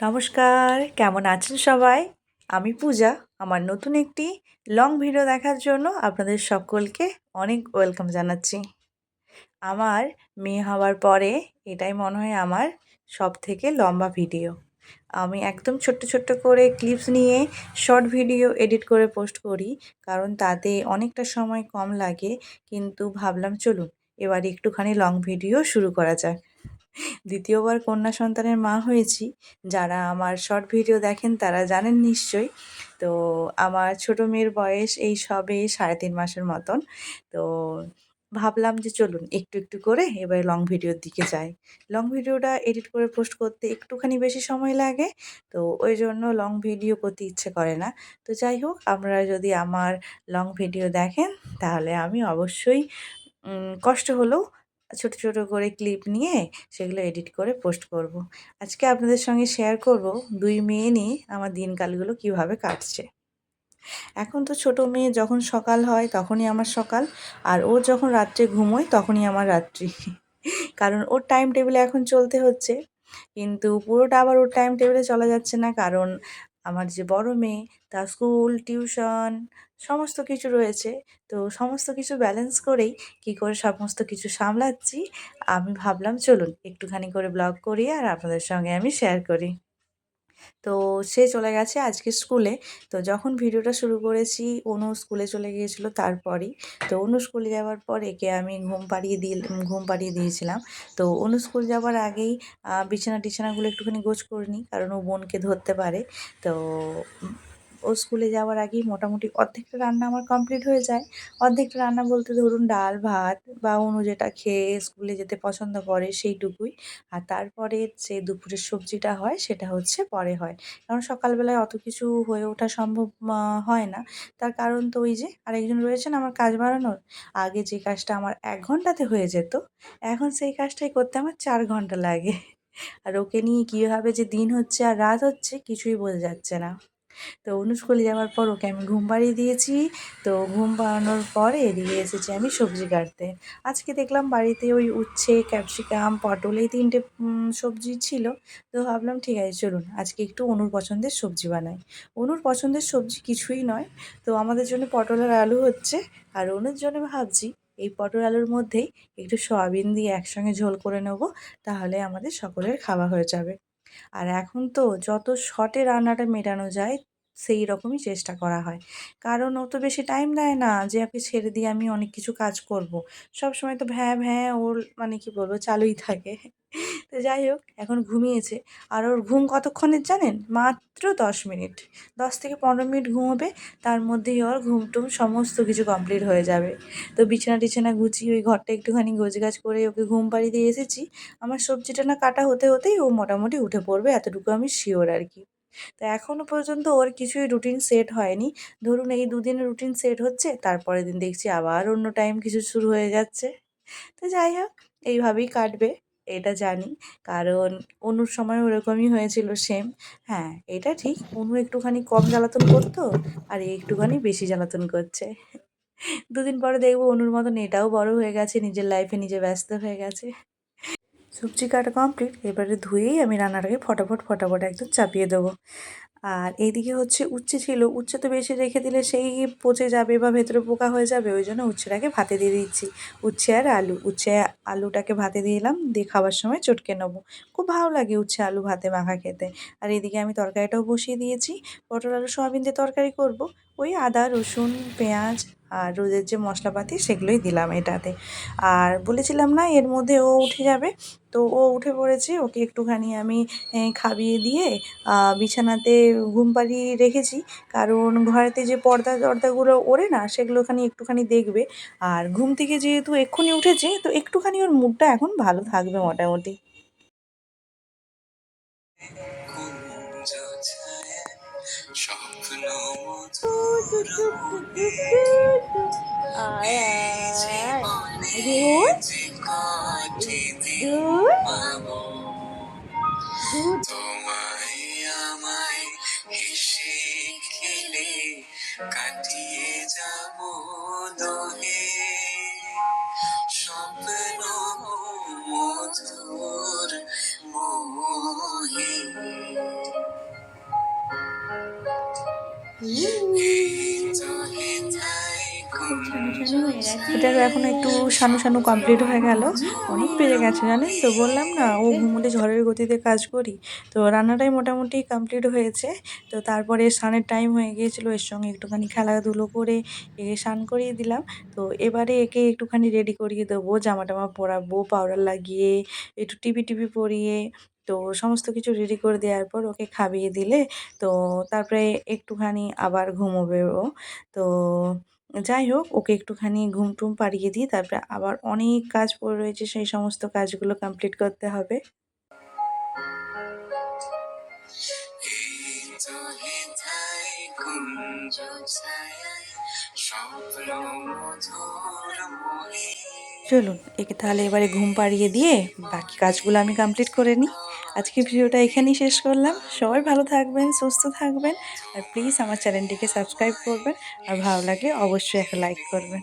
নমস্কার, কেমন আছেন সবাই? আমি পূজা, আমার নতুন একটি লং ভিডিও দেখার জন্য আপনাদের সকলকে অনেক ওয়েলকাম জানাচ্ছি। আমার মেয়ে হওয়ার পরে এটাই মনে হয় আমার সব থেকে লম্বা ভিডিও আমি একদম ছোট্ট ছোট্ট করে ক্লিপস নিয়ে শর্ট ভিডিও এডিট করে পোস্ট করি, কারণ তাতে অনেকটা সময় কম লাগে, কিন্তু ভাবলাম চলুন এবার একটুখানি লং ভিডিও শুরু করা যাক। দ্বিতীয়বার কন্যা সন্তানের মা হয়েছি। যারা আমার শর্ট ভিডিও দেখেন তারা জানেন নিশ্চয়ই। তো আমার ছোটো মেয়ের বয়স এই সবে সাড়ে তিন মাসের মতন। তো ভাবলাম যে চলুন একটু একটু করে এবার লং ভিডিওর দিকে যাই। লং ভিডিওটা এডিট করে পোস্ট করতে একটুখানি বেশি সময় লাগে। তো ওই জন্য লং ভিডিও করতে ইচ্ছে করে না। তো যাই হোক, আপনারা যদি আমার লং ভিডিও দেখেন তাহলে আমি অবশ্যই কষ্ট হলেও ছোট ছোট করে ক্লিপ নিয়ে সেগুলো এডিট করে পোস্ট করব। আজকে আপনাদের সঙ্গে শেয়ার করব দুই মেয়ে নিয়ে আমার দিনকালগুলো কীভাবে কাটছে এখন তো ছোট মেয়ে যখন সকাল হয় তখনই আমার সকাল, আর ও যখন রাত্রে ঘুমোয় তখনই আমার রাত্রি কারণ ওর টাইম টেবিলে এখন চলতে হচ্ছে, কিন্তু পুরোটা আবার ওর টাইম টেবিলে চলা যাচ্ছে না, কারণ আমার যে বড় মেয়ে, তার স্কুল, টিউশন সমস্ত কিছু রয়েছে। তো সমস্ত কিছু ব্যালেন্স করেই কি করে সমস্ত কিছু সামলাচ্ছি, আমি ভাবলাম চলুন একটুখানি করে ব্লগ করি আর আপনাদের সঙ্গে আমি শেয়ার করি। তো সে চলে গেছে আজকে স্কুলে। তো যখন ভিডিওটা শুরু করেছি, অনু স্কুলে চলে গিয়েছিল তারপরই। তো অনু স্কুলে যাওয়ার পর একে আমি ঘুম পাড়িয়ে দিয়ে ঘুম পাড়িয়ে দিয়েছিলাম। তো অনু স্কুল যাওয়ার আগেই বিছানা টিছানাগুলো একটুখানি গোছ করে নিই, কারণ ও বোনকে ধরতে পারে। তো ও স্কুলে যাওয়ার আগেই মোটামুটি অর্ধেকটা রান্না আমার কমপ্লিট হয়ে যায়। অর্ধেকটা রান্না বলতে ধরুন ডাল, ভাত বা অনু যেটা খেয়ে স্কুলে যেতে পছন্দ করে সেইটুকুই। আর তারপরে যে দুপুরের সবজিটা হয় সেটা হচ্ছে পরে হয়। কারণ সকালবেলায় অত কিছু হয়ে ওঠা সম্ভব হয় না। তার কারণ তো ওই যে আরেকজন রয়েছেন আমার কাজ বাড়ানোর। আগে যে কাজটা আমার এক ঘন্টাতে হয়ে যেত, এখন সেই কাজটাই করতে আমার চার ঘণ্টা লাগে। আর ওকে নিয়ে কীভাবে যে দিন হচ্ছে আর রাত হচ্ছে কিছুই বোঝা যাচ্ছে না। তো অনু স্কুলে যাওয়ার পর ওকে আমি ঘুম পাড়িয়ে দিয়েছি। তো ঘুম পাড়ানোর পরে এদিকে এসেছি আমি সবজি কাটতে। আজকে দেখলাম বাড়িতে ওই উচ্ছে, ক্যাপসিকাম, পটল এই তিনটে সবজি ছিল। তো ভাবলাম ঠিক আছে, চলুন আজকে একটু অনুর পছন্দের সবজি বানাই। অনুর পছন্দের সবজি কিছুই নয়। তো আমাদের জন্য পটল আর আলু হচ্ছে। আর অনুর জন্য ভাবছি এই পটল আলুর মধ্যেই একটু সয়াবিন দিয়ে একসঙ্গে ঝোল করে নেব। তাহলে আমাদের সকলের খাওয়া হয়ে যাবে। আর এখন তো যত শর্টে রান্নাটা মেটানো যায়, সেই রকমই চেষ্টা করা হয় কারণ ও তো বেশি টাইম দেয় না যে আপনি ছেড়ে দিয়ে আমি অনেক কিছু কাজ করব। সব সময় তো ভ্যাঁ ভ্যাঁ, ওর মানে কি বলব, চালুই থাকে তো যাই হোক, এখন ঘুমিয়েছে। আর ওর ঘুম কতক্ষণের জানেন? মাত্র দশ মিনিট। দশ থেকে পনেরো মিনিট ঘুমোবে, তার মধ্যেই ওর ঘুম টুম সমস্ত কিছু কমপ্লিট হয়ে যাবে। তো বিছানা টিছানা গুছিয়ে ওই ঘরটা একটুখানি গোছগাছ করে ওকে ঘুম পাড়িয়ে দিয়ে এসেছি। আমার সবজিটা না কাটা হতে হতেই ও মোটামুটি উঠে পড়বে, এতটুকু আমি শিওর আর কি। তো এখনও পর্যন্ত ওর কিছুই রুটিন সেট হয়নি। ধরুন এই দুদিনের রুটিন সেট হচ্ছে, তারপরের দিন দেখছি আবার অন্য টাইম কিছু শুরু হয়ে যাচ্ছে। তো যাই হোক, এইভাবেই কাটবে। জানি। কারণ অনুর সময় ওরকমই হয়েছিল সেম হ্যাঁ এটা ঠিক। অনু একটুখানি কম জ্বালাতন করতো আর এ একটুখানি বেশি জ্বালাতন করছে। দুদিন পরে দেখব অনুর মতন এটাও বড় হয়ে গেছে, নিজের লাইফে নিজে ব্যস্ত হয়ে গেছে। সবজি কাটা কমপ্লিট এবারে ধুয়েই আমি রান্নাটাকে ফটাফট ফটাফট একদম চাপিয়ে দেবো। আর এইদিকে হচ্ছে উচ্ছে ছিল উচ্ছে তো বেশি রেখে দিলে সেই পচে যাবে বা ভেতরে পোকা হয়ে যাবে ওই জন্য উচ্ছেটাকে ভাতে দিয়ে দিচ্ছি। উচ্ছে আর আলু উচ্ছে আলুটাকে ভাতে দিয়ে দিলাম দিয়ে খাবার সময় চটকে নেব। খুব ভালো লাগে উচ্ছে আলু ভাতে মাখা খেতে। আর এদিকে আমি তরকারিটাও বসিয়ে দিয়েছি পটল আলু সয়াবিন দিয়ে তরকারি করব। ওই আদা রসুন পেঁয়াজ আর রোদের যে মশলাপাতি সেগুলোই দিলাম এটাতে। আর বলেছিলাম না এর মধ্যে ও উঠে যাবে তো ও উঠে পড়েছে ওকে একটুখানি আমি এ, খাইয়ে দিয়ে বিছানাতে ঘুম পাড়িয়ে রেখেছি। কারণ ঘরেতে যে পর্দা, টর্দাগুলো ওড়ে না সেগুলো খানি একটুখানি দেখবে। আর ঘুম থেকে যেহেতু এক্ষুনি উঠেছে, তো একটুখানি ওর মুডটা এখন ভালো থাকবে মোটামুটি। স্বপ্ন এটার এখন একটু সানু সানু কমপ্লিট হয়ে গেল। অনেক বেড়ে গেছে, জানেন তো? বললাম না, ও ঘুমলে ঝড়ের গতিতে কাজ করি। তো রান্নাটাই মোটামুটি কমপ্লিট হয়েছে। তো তারপরে স্নানের টাইম হয়ে গিয়েছিল, এর সঙ্গে একটুখানি খেলাধুলো করে একে স্নান করিয়ে দিলাম। তো এবারে একে একটুখানি রেডি করিয়ে দেবো জামা টামা পরাবো পাউডার লাগিয়ে, একটু টিপি টিপি পরিয়ে তো সমস্ত কিছু রেডি করে দেওয়ার পর ওকে খাইয়ে দিলে তো তারপরে একটুখানি আবার ঘুমোবে ও। তো যাই হোক, ওকে একটুখানি ঘুম টুম পাড়িয়ে দিই তারপরে আবার অনেক কাজ পড়ে রয়েছে, সেই সমস্ত কাজগুলো কমপ্লিট করতে হবে। চলুন, একে তাহলে এবারে ঘুম পাড়িয়ে দিয়ে বাকি কাজগুলো আমি কমপ্লিট করে নিই। আজকে ভিডিওটা এখানেই শেষ করলাম। সবাই ভালো থাকবেন, সুস্থ থাকবেন আর প্লিজ আমার চ্যানেলটিকে সাবস্ক্রাইব করবেন আর ভালো লাগলে অবশ্যই একটা লাইক করবেন।